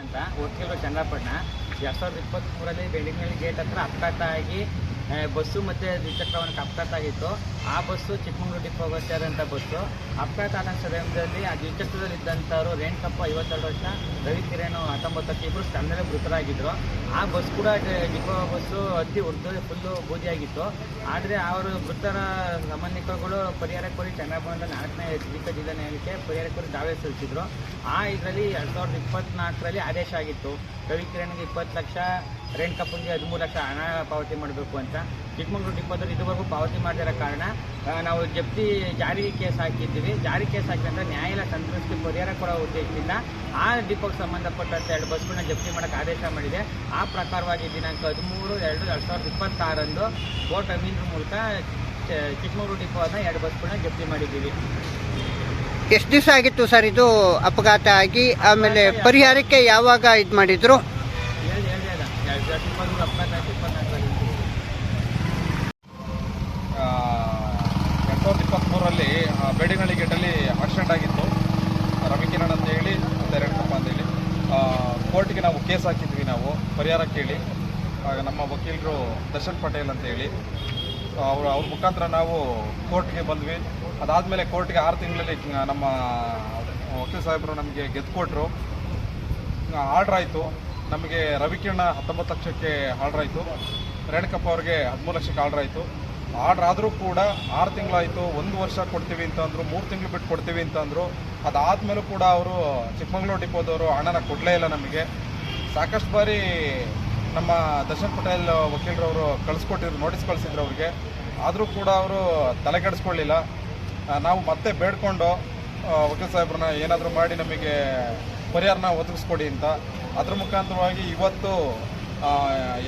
ಅಂತ ವಕೀಲರು ಚಂದ್ರಪಟ್ಟಣ ಎರಡ್ ಸಾವಿರದ ಇಪ್ಪತ್ತ್ಮೂರರಲ್ಲಿ ಬೆಳ್ಳಿಂಗಳಿ ಗೇಟ್ ಹತ್ರ ಅಪಘಾತ ಆಗಿ ಬಸ್ಸು ಮತ್ತು ದ್ವಿಚಕ್ರವಾಹನಕ್ಕೆ ಅಪಘಾತ ಆಗಿತ್ತು. ಆ ಬಸ್ಸು ಚಿಕ್ಕಮಗಳೂರು ಡಿಪೋ ಸೇರಿದಂಥ ಬಸ್ಸು. ಅಪಘಾತ ಆದ ಸಮಯದಲ್ಲಿ ಆ ದ್ವಿಚಕ್ರದಲ್ಲಿ ಇದ್ದಂಥವ್ರು ರೇಣುಕಪ್ಪ ಐವತ್ತೆರಡು ವರ್ಷ, ರವಿ ಕಿರಣ್ ಹತ್ತೊಂಬತ್ತು ವರ್ಷ ಇಬ್ಬರು ಸ್ಥಳದಲ್ಲೇ ಮೃತರಾಗಿದ್ದರು ಆ ಬಸ್ ಕೂಡ ಡಿಪೋ ಬಸ್ಸು ಅತಿ ಉರ್ದು ಫುಲ್ಲು ಬೂದಿಯಾಗಿತ್ತು. ಆದರೆ ಅವರು ಮೃತರ ಸಂಬಂಧಿಕರುಗಳು ಪರಿಹಾರ ಕೋರಿ ಚಂದ್ರಭವನದ ನಾಲ್ಕನೇ ಜಿಲ್ಲಾ ಜಿಲ್ಲಾ ನ್ಯಾಯಾಲಯಕ್ಕೆ ಪರಿಹಾರ ಕೋರಿ ದಾವೆ ಸಲ್ಲಿಸಿದ್ರು. ಆ ಇದರಲ್ಲಿ ಎರಡು ಸಾವಿರದ ಇಪ್ಪತ್ನಾಲ್ಕರಲ್ಲಿ ಆದೇಶ ಆಗಿತ್ತು. ರವಿ ಕಿರಣ್ಗೆ ಇಪ್ಪತ್ತು ಲಕ್ಷ ರೇಣುಕಪ್ಪಂಗೆ ಹದಿಮೂರು ಲಕ್ಷ ಹಣ ಪಾವತಿ ಮಾಡಬೇಕು ಅಂತ. ಚಿಕ್ಕಮಗಳೂರು ಡಿಪೋದಲ್ಲಿ ಇದುವರೆಗೂ ಪಾವತಿ ಮಾಡದಿರೋ ಕಾರಣ ನಾವು ಜಪ್ತಿ ಜಾರಿ ಕೇಸ್ ಹಾಕಿದ್ದೀವಿ. ಜಾರಿ ಕೇಸ್ ಹಾಕಿದ್ರೆ ನ್ಯಾಯಾಲಯ ಸಂತ್ರಸ್ತಿ ಪರಿಹಾರ ಕೊಡೋ ಉದ್ದೇಶದಿಂದ ಆ ಡಿಪೋಗೆ ಸಂಬಂಧಪಟ್ಟಂತೆ ಎರಡು ಬಸ್ಗಳನ್ನ ಜಪ್ತಿ ಮಾಡೋಕೆ ಆದೇಶ ಮಾಡಿದೆ. ಆ ಪ್ರಕಾರವಾಗಿ ದಿನಾಂಕ ಹದಿಮೂರು ಎರಡು ಎರಡು ಸಾವಿರದ ಇಪ್ಪತ್ತಾರಂದು ಕೋರ್ಟ್ ಅಮೀನ್ರ ಮೂಲಕ ಚ- ಚಿಕ್ಕಮಗಳೂರು ಡಿಪೋನ ಎರಡು ಬಸ್ಗಳನ್ನ ಜಪ್ತಿ ಮಾಡಿದ್ದೀವಿ. ಎಷ್ಟು ದಿವಸ ಆಗಿತ್ತು ಸರ್ ಇದು ಅಪಘಾತ ಆಗಿ? ಆಮೇಲೆ ಪರಿಹಾರಕ್ಕೆ ಯಾವಾಗ ಇದು ಮಾಡಿದ್ರು? ಇಪ್ಪತ್ತ್ಮೂರು ಅಪಘಾತ ಇಪ್ಪತ್ನಾಲ್ಕರಲ್ಲಿ ಬೇಡಿನಹಳ್ಳಿ ಗೇಟಲ್ಲಿ ಆಕ್ಸಿಡೆಂಟ್ ಆಗಿತ್ತು. ರವಿಕಿರಣ್ ಅಂತ ಹೇಳಿ, ಮತ್ತು ರೇಣುಕಪ್ಪ ಅಂತ ಹೇಳಿ. ಕೋರ್ಟ್ಗೆ ನಾವು ಕೇಸ್ ಹಾಕಿದ್ವಿ ನಾವು, ಪರಿಹಾರ ಕೇಳಿ. ನಮ್ಮ ವಕೀಲರು ದರ್ಶನ್ ಪಟೇಲ್ ಅಂತ ಹೇಳಿ ಅವರು, ಅವ್ರ ಮುಖಾಂತರ ನಾವು ಕೋರ್ಟ್ಗೆ ಬಂದ್ವಿ. ಅದಾದಮೇಲೆ ಕೋರ್ಟ್ಗೆ ಆರು ತಿಂಗಳಲ್ಲಿ ನಮ್ಮ ವಕೀಲ್ ಸಾಹೇಬರು ನಮಗೆ ಗೆದ್ದು ಕೊಟ್ಟರು ಆರ್ಡ್ರ್ ಆಯಿತು. ನಮಗೆ ರವಿಕಿರಣ ಹತ್ತೊಂಬತ್ತು ಲಕ್ಷಕ್ಕೆ ಆರ್ಡ್ರ್ ಆಯಿತು. ರೇಣುಕಪ್ಪ ಅವ್ರಿಗೆ ಹದಿಮೂರು ಲಕ್ಷಕ್ಕೆ ಆರ್ಡ್ರ್ ಆಯಿತು. ಆರ್ಡ್ರ್ ಆದರೂ ಕೂಡ ಆರು ತಿಂಗಳಾಯಿತು. ಒಂದು ವರ್ಷ ಕೊಡ್ತೀವಿ ಅಂತಂದರು ಮೂರು ತಿಂಗಳು ಬಿಟ್ಟು ಕೊಡ್ತೀವಿ ಅಂತಂದರು ಅದಾದಮೇಲೂ ಕೂಡ ಅವರು ಚಿಕ್ಕಮಗಳೂರು ಡಿಪೋದವರು ಹಣನ ಕೊಡಲೇ ಇಲ್ಲ ನಮಗೆ. ಸಾಕಷ್ಟು ಬಾರಿ ನಮ್ಮ ದರ್ಶನ್ ಪಟೇಲ್ ವಕೀಲರವರು ಕಳಿಸ್ಕೊಟ್ಟಿದ್ರು, ನೋಟಿಸ್ ಕಳಿಸಿದ್ರು ಅವ್ರಿಗೆ. ಆದರೂ ಕೂಡ ಅವರು ತಲೆಕೆಡಿಸ್ಕೊಳ್ಳಿಲ್ಲ. ನಾವು ಮತ್ತೆ ಬೇಡ್ಕೊಂಡು ವಕೀಲ್ ಸಾಹೇಬ್ರನ್ನ ಏನಾದರೂ ಮಾಡಿ ನಮಗೆ ಪರಿಹಾರನ ಒದಗಿಸ್ಕೊಡಿ ಅಂತ. ಅದ್ರ ಮುಖಾಂತರವಾಗಿ ಇವತ್ತು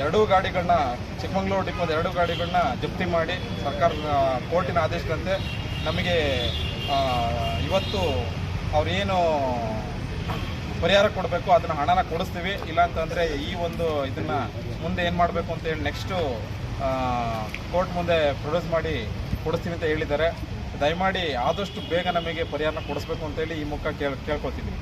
ಎರಡೂ ಗಾಡಿಗಳನ್ನ, ಚಿಕ್ಕಮಗಳೂರು ಡಿಪೋದ ಎರಡೂ ಗಾಡಿಗಳನ್ನ ಜಪ್ತಿ ಮಾಡಿ ಸರ್ಕಾರ ಕೋರ್ಟಿನ ಆದೇಶದಂತೆ ನಮಗೆ ಇವತ್ತು ಅವ್ರೇನು ಪರಿಹಾರ ಕೊಡಬೇಕು, ಅದನ್ನು ಹಣನ ಕೊಡಿಸ್ತೀವಿ. ಇಲ್ಲ ಅಂತಂದರೆ ಈ ಒಂದು ಇದನ್ನು ಮುಂದೆ ಏನು ಮಾಡಬೇಕು ಅಂತೇಳಿ ನೆಕ್ಸ್ಟು ಕೋರ್ಟ್ ಮುಂದೆ ಪ್ರೊಡ್ಯೂಸ್ ಮಾಡಿ ಕೊಡಿಸ್ತೀವಿ ಅಂತ ಹೇಳಿದ್ದಾರೆ. ದಯಮಾಡಿ ಆದಷ್ಟು ಬೇಗ ನಮಗೆ ಪರಿಹಾರನ ಕೊಡಿಸ್ಬೇಕು ಅಂತೇಳಿ ಈ ಮುಖ ಕೇಳ್ ಕೇಳ್ಕೊತೀವಿ